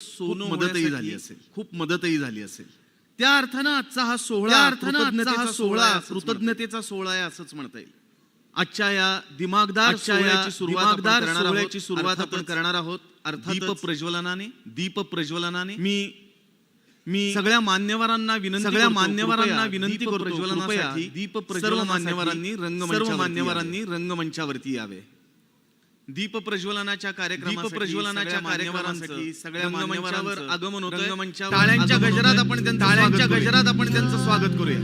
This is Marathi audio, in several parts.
सोनं खूप मदतही झाली असेल. खूप मदतही झाली असेल. त्या अर्थानं आजचा हा सोहळा अर्थानं आजचा हा सोहळा. कृतज्ञतेचा सोहळा आहे असंच म्हणता येईल. आजच्या या दिमागदार या सोहळ्याची सुरुवात आपण करणार आहोत. सोहळ्याची सुरुवात आपण अर्थातच करणार आहोत. दीप अर्थातच प्रज्वलनाने दीप प्रज्वलनाने मी मी सगळ्या मान्यवरांना विनंती सगळ्या मान्यवरांना विनंती करतो. प्रज्वलनासाठी दीप सर्व मान्यवरांनी सर्व रंगमंचावरती मान्यवरांनी यावे. रंगमंचावरती यावे. दीप प्रज्वलनाच्या कार्यक्रमासाठी दीप प्रज्वलनाच्या कार्यक्रमासाठी सगळ्या मान्यवरांचं आगमन होतं टाळ्यांच्या गजरात. आपण टाळ्यांच्या. गजरात आपण त्यांचं स्वागत करूया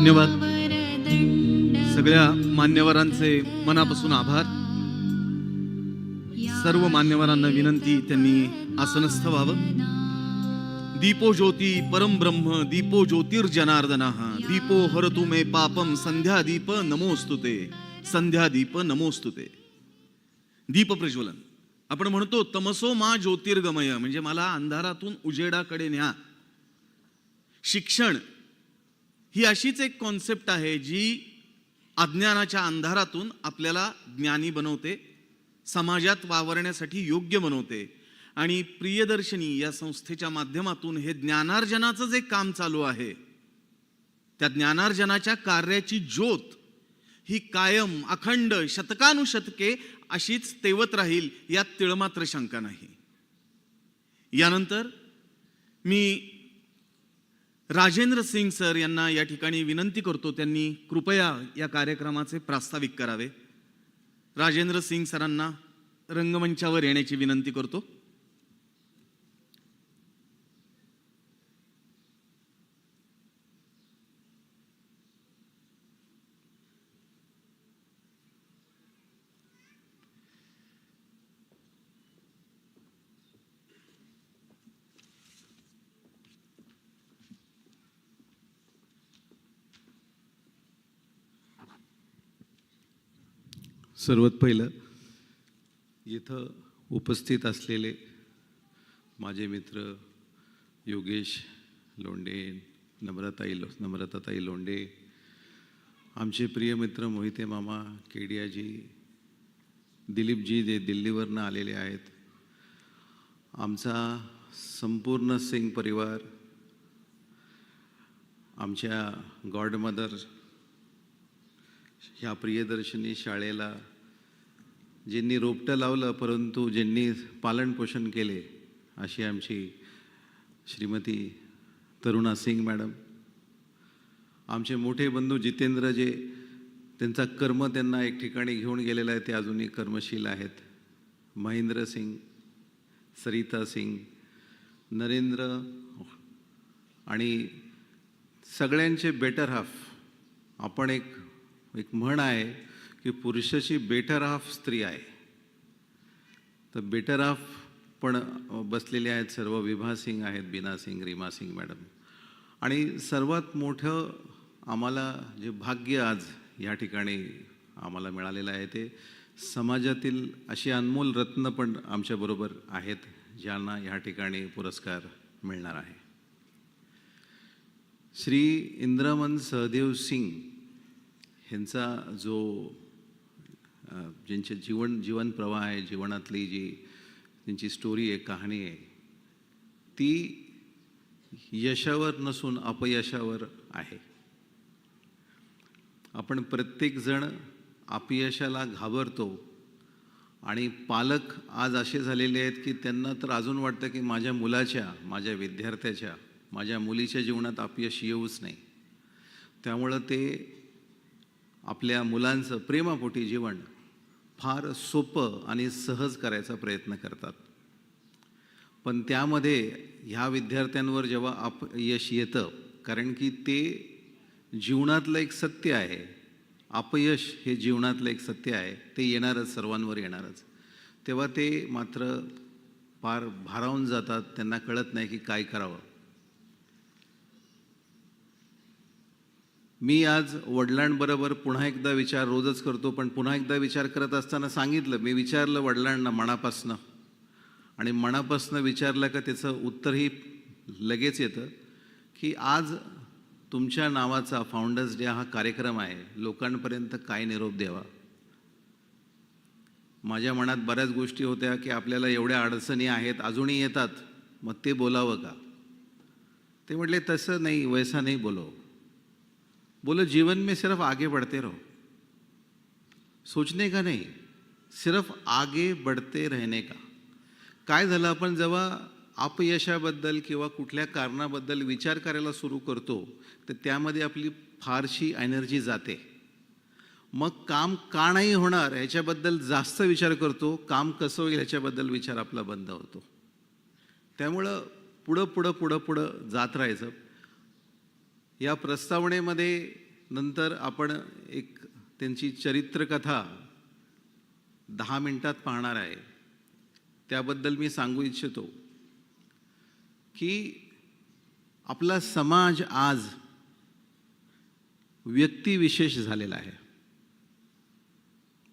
धन्यवाद. सगळ्या मान्यवरांचे मनापासून आभार. सर्व मान्यवरांना विनंती त्यांनी आसनस्थ व्हावं. दीपो ज्योती परम ब्रह्म दीपो ज्योतिर्जनार्दना दीपो हरतु मे पापम संध्या दीप नमोस्तुते संध्या दीप नमोस्तुते दीप प्रज्वलन. आपण म्हणतो तमसो मा ज्योतिर्गमय म्हणजे मला अंधारातून उजेडाकडे न्या. शिक्षण ही अशीच एक कॉन्सेप्ट आहे जी अज्ञानाच्या अंधारातून आपल्याला ज्ञानी बनवते समाजात वावरण्यासाठी योग्य बनवते. आणि प्रियदर्शनी या संस्थेच्या माध्यमातून हे ज्ञानार्जनाचं जे काम चालू आहे. त्या ज्ञानार्जनाच्या कार्याची ज्योत ही कायम अखंड शतकानुशतके अशीच तेवत राहील यात तिळमात्र शंका नाही. यानंतर मी राजेंद्र सिंग सर यांना या ठिकाणी विनंती करतो त्यांनी कृपया या कार्यक्रमाचे प्रास्ताविक करावे. राजेंद्र सिंग सरांना रंगमंचावर येण्याची विनंती करतो. सर्वात पहिलं इथं उपस्थित असलेले माझे मित्र योगेश लोंडे नम्रताई लो नम्रताताई लोंडे आमचे प्रिय मित्र मोहिते मामा केडियाजी दिलीपजी जे दिल्लीवरनं आलेले आहेत आमचा संपूर्ण सिंग परिवार आमच्या गॉडमदर ह्या प्रियदर्शनी शाळेला ज्यांनी रोपटं लावलं परंतु ज्यांनी पालनपोषण केले अशी आमची श्रीमती तरुणा सिंग मॅडम. आमचे मोठे बंधू जितेंद्र जे त्यांचा कर्म त्यांना एक ठिकाणी घेऊन गेलेला आहे ते अजूनही कर्मशील आहेत. महेंद्र सिंग सरिता सिंग नरेंद्र आणि सगळ्यांचे बेटर हाफ आपण एक एक म्हण आहे की पुरुषाची बेटर हाफ स्त्री आहे. तर बेटर हाफ पण बसलेले आहेत सर्व विभा सिंग आहेत बीना सिंग रीमा सिंग मॅडम. आणि सर्वात मोठं आम्हाला जे भाग्य आज या ठिकाणी आम्हाला मिळालेलं आहे ते समाजातील अशी अनमोल रत्न पण आमच्याबरोबर आहेत ज्यांना ह्या ठिकाणी पुरस्कार मिळणार आहे. श्री इंद्रमन सहदेव सिंग ह्यांचा जो ज्यांचे जीवन जीवन प्रवाह आहे जीवनातली जी त्यांची स्टोरी आहे कहाणी आहे ती यशावर नसून अपयशावर आहे. आपण प्रत्येकजण अपयशाला घाबरतो आणि पालक आज असे झालेले आहेत की त्यांना तर अजून वाटतं की माझ्या मुलाच्या माझ्या विद्यार्थ्याच्या माझ्या मुलीच्या जीवनात अपयश येऊच नाही. त्यामुळं ते आपल्या मुलांचं प्रेमापोटी जीवन फार सोपं आणि सहज करायचा प्रयत्न करतात. पण त्यामध्ये ह्या विद्यार्थ्यांवर जेव्हा अपयश येतं कारण की ते जीवनातलं एक सत्य आहे. अपयश हे जीवनातलं एक सत्य आहे. ते येणारच सर्वांवर येणारच. तेव्हा ते मात्र फार भारावून जातात त्यांना कळत नाही की काय करावं. मी आज वडिलांबरोबर पुन्हा एकदा विचार रोजच करतो पण पुन्हा एकदा विचार करत असताना सांगितलं मी विचारलं वडिलांना मनापासनं. आणि मनापासनं विचारलं का त्याचं उत्तरही लगेच येतं की आज तुमच्या नावाचा फाउंडर्स डे हा कार्यक्रम आहे लोकांपर्यंत काय निरोप द्यावा? माझ्या मनात बऱ्याच गोष्टी होत्या की आपल्याला एवढ्या अडचणी आहेत अजूनही येतात मग ते बोलावं का? ते म्हटले तसं नाही वैसा नाही बोलव. बोले जीवन में सिर्फ आगे बढ़ते रहो। सोचने का नहीं सिर्फ आगे बढ़ते रहने का। काय झालं आपण जेव्हा अपयशाबद्दल किंवा कुठल्या कारणाबद्दल विचार करायला सुरू करतो तर त्यामध्ये आपली फारशी एनर्जी जाते. मग काम का नाही होणार ह्याच्याबद्दल जास्त विचार करतो काम कसं होईल ह्याच्याबद्दल विचार आपला बंद होतो. त्यामुळं पुढं पुढं पुढं पुढं जात राहायचं. या प्रस्तावनेमध्ये नंतर आपण एक त्यांची चरित्रकथा दहा मिनटात पाहणार आहे. त्याबद्दल मी सांगू इच्छितो की आपला समाज आज व्यक्तिविशेष झालेला आहे.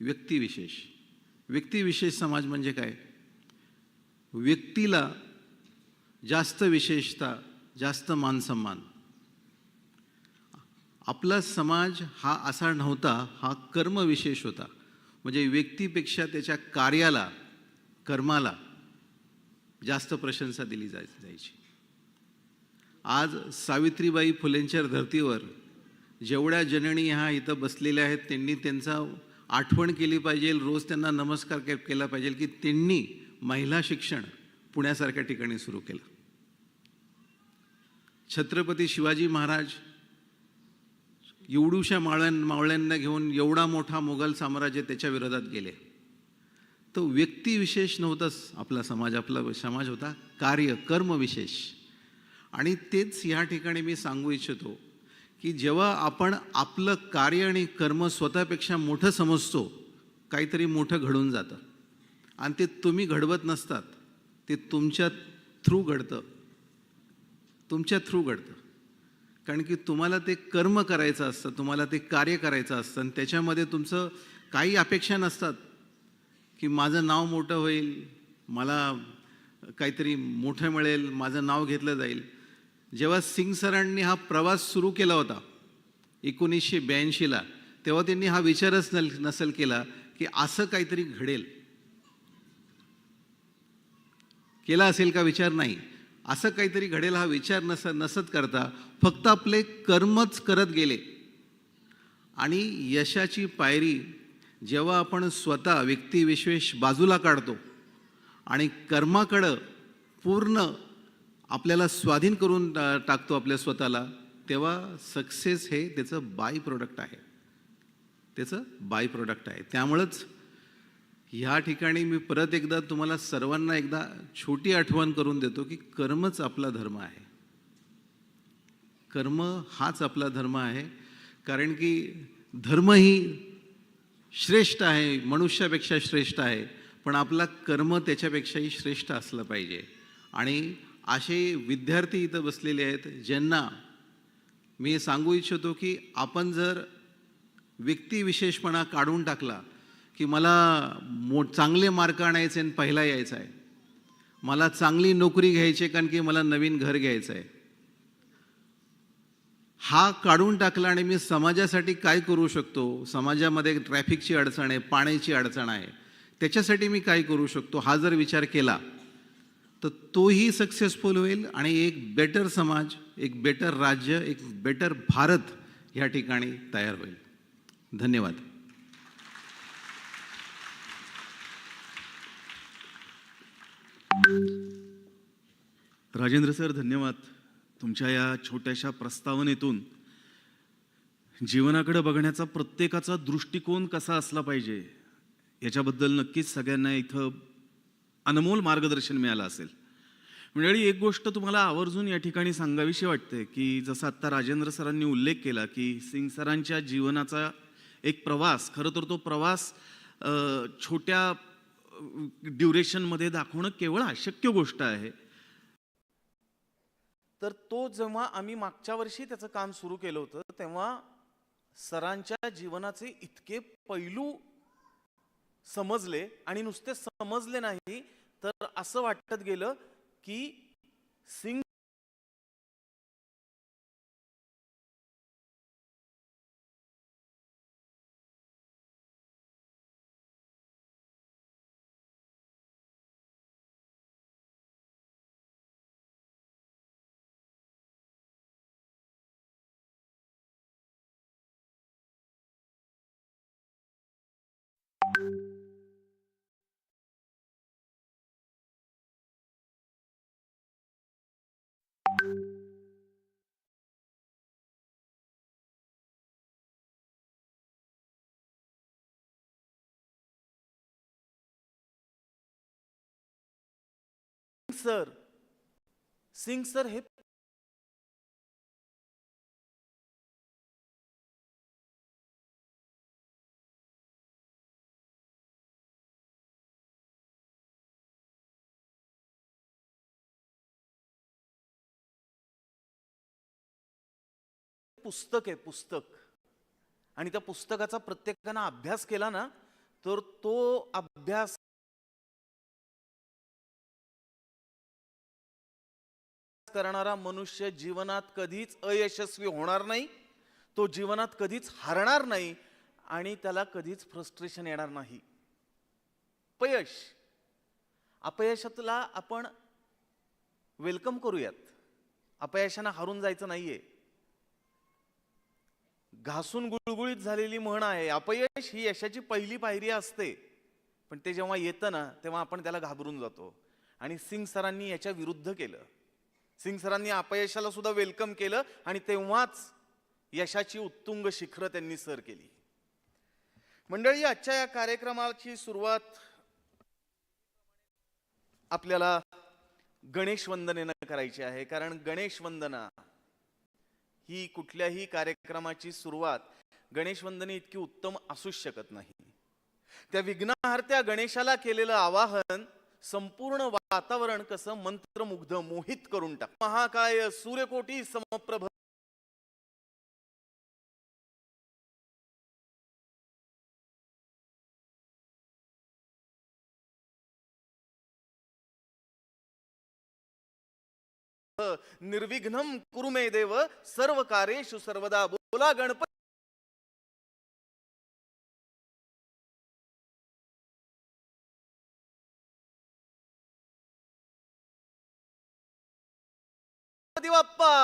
व्यक्तिविशेष. व्यक्तिविशेष समाज म्हणजे काय? व्यक्तीला जास्त विशेषता जास्त मानसन्मान. आपला समाज हा असा नव्हता हा कर्मविशेष होता. म्हणजे व्यक्तीपेक्षा त्याच्या कार्याला कर्माला जास्त प्रशंसा दिली जाय जायची. आज सावित्रीबाई फुलेंच्या धर्तीवर जेवढ्या जननी ह्या इथं बसलेल्या आहेत त्यांनी त्यांचा आठवण केली पाहिजे रोज त्यांना नमस्कार के केला पाहिजे की त्यांनी महिला शिक्षण पुण्यासारख्या ठिकाणी सुरू केलं. छत्रपती शिवाजी महाराज एवढूशा मावळ्यां मावळ्यांना घेऊन एवढा मोठा मोगल साम्राज्य त्याच्या विरोधात गेले. तो व्यक्तिविशेष नव्हताच. आपला समाज आपला समाज होता. कार्य कर्मविशेष आणि तेच या ठिकाणी मी सांगू इच्छितो की जेव्हा आपण आपलं कार्य आणि कर्म स्वतःपेक्षा मोठं समजतो काहीतरी मोठं घडून जातं. आणि ते तुम्ही घडवत नसतात. ते तुमच्या थ्रू घडतं. तुमच्या थ्रू घडतं. कारण की तुम्हाला ते कर्म करायचं असतं तुम्हाला ते कार्य करायचं असतं आणि त्याच्यामध्ये तुमचं काही अपेक्षा नसतात की माझं नाव मोठं होईल मला काहीतरी मोठं मिळेल माझं नाव घेतलं जाईल. जेव्हा सिंग सरांनी हा प्रवास सुरू केला होता एकोणीसशे ब्याऐंशीला तेव्हा त्यांनी हा विचारच नल नसेल केला की असं काहीतरी घडेल. केला असेल का विचार? नाही. असं काहीतरी घडेल हा विचार नस नसत करता फक्त आपले कर्मच करत गेले. आणि यशाची पायरी जेव्हा आपण स्वतः व्यक्तिविशेष बाजूला काढतो आणि कर्माकडं पूर्ण आपल्याला स्वाधीन करून टा- टाकतो आपल्या स्वतःला तेव्हा सक्सेस हे त्याचं बाय प्रोडक्ट आहे. त्याचं बाय प्रोडक्ट आहे. त्यामुळंच ह्या ठिकाणी मी परत एकदा तुम्हाला सर्वांना एकदा छोटी आठवण करून देतो की कर्मच आपला धर्म आहे. कर्म हाच आपला धर्म आहे. कारण की धर्म ही श्रेष्ठ आहे मनुष्यापेक्षा श्रेष्ठ आहे पण आपला कर्म त्याच्यापेक्षाही श्रेष्ठ असलं पाहिजे. आणि असे विद्यार्थी इथं बसलेले आहेत ज्यांना मी सांगू इच्छितो की आपण जर व्यक्तिविशेषपणा काढून टाकला की मला मो चांगले मार्क आणायचे आणि पहिला यायचा आहे. मला चांगली नोकरी घ्यायची आहे कारण की मला नवीन घर घ्यायचं आहे. हा काढून टाकला आणि मी समाजासाठी काय करू शकतो? समाजामध्ये ट्रॅफिकची अडचण आहे पाण्याची अडचण आहे. त्याच्यासाठी मी काय करू शकतो? हा जर विचार केला तर तोही सक्सेसफुल होईल आणि एक बेटर समाज एक बेटर राज्य एक बेटर भारत ह्या ठिकाणी तयार होईल. धन्यवाद. राजेंद्र सर धन्यवाद. तुमच्या या छोट्याशा प्रस्तावनेतून जीवनाकडे बघण्याचा प्रत्येकाचा दृष्टिकोन कसा असला पाहिजे याच्याबद्दल नक्कीच सगळ्यांना इथं अनमोल मार्गदर्शन मिळालं असेल. मंडळी एक गोष्ट तुम्हाला आवर्जून या ठिकाणी सांगावीशी वाटते की जसं आत्ता राजेंद्र सरांनी उल्लेख केला की सिंग सरांच्या जीवनाचा एक प्रवास खरं तर तो प्रवास छोट्या ड्युरेशनमध्ये दाखवणं केवळ अशक्य गोष्ट आहे. तर तो जेव्हा आम्ही मागच्या वर्षी त्याचं काम सुरू केलं होतं तेव्हा सरांच्या जीवनाचे इतके पैलू समजले आणि नुसते समजले नाही तर असं वाटत गेलं की सिंग सर सिंग सर हे पुस्तक आहे पुस्तक. आणि त्या पुस्तकाचा प्रत्येकानं अभ्यास केला ना तर तो अभ्यास करणारा मनुष्य जीवनात कधीच अयशस्वी होणार नाही तो जीवनात कधीच हारणार नाही आणि त्याला कधीच फ्रस्ट्रेशन येणार नाही. अपयश. अपयशातला आपण वेलकम करूयात. अपयशानं हारून जायचं नाहीये. घासून गुळगुळीत झालेली म्हण आहे अपयश ही यशाची पहिली पायरी असते. पण ते जेव्हा येतं ना तेव्हा आपण त्याला घाबरून जातो. आणि सिंग सरांनी याच्या विरुद्ध केलं. सिंग सरांनी अपयशाला सुद्धा वेलकम केलं आणि तेव्हाच यशाची उत्तुंग शिखरं त्यांनी सर केली. मंडळी आजच्या या कार्यक्रमाची सुरुवात आपल्याला गणेश वंदनेनं करायची आहे. कारण गणेश वंदना ही कुठल्याही कार्यक्रमाची सुरुवात गणेश वंदने इतकी उत्तम असूच शकत नाही. त्या विघ्नहार्त्या गणेशाला केलेलं आवाहन संपूर्ण वातावरण कसं मंत्रमुग्ध मोहित करून टाक. महाकाय सूर्यकोटी समप्रभ निर्विघ्नम कुरुमे देव सर्व कार्येषु सर्वदा बोला गणपती गणपती बाप्पा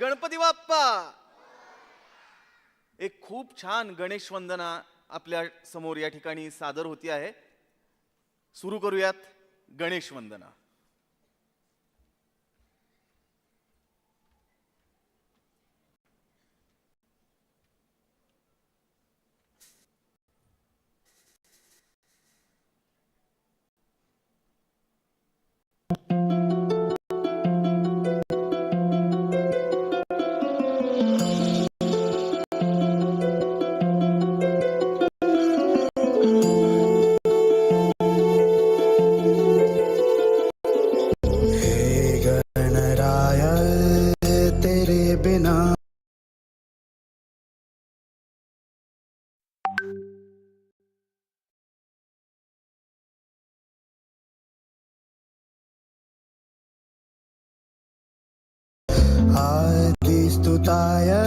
गणपती बाप्पा एक खूप छान गणेश वंदना आपल्यासमोर या ठिकाणी सादर होती आहे. सुरू करूयात गणेश वंदना आदि स्तुताय कहाँ चला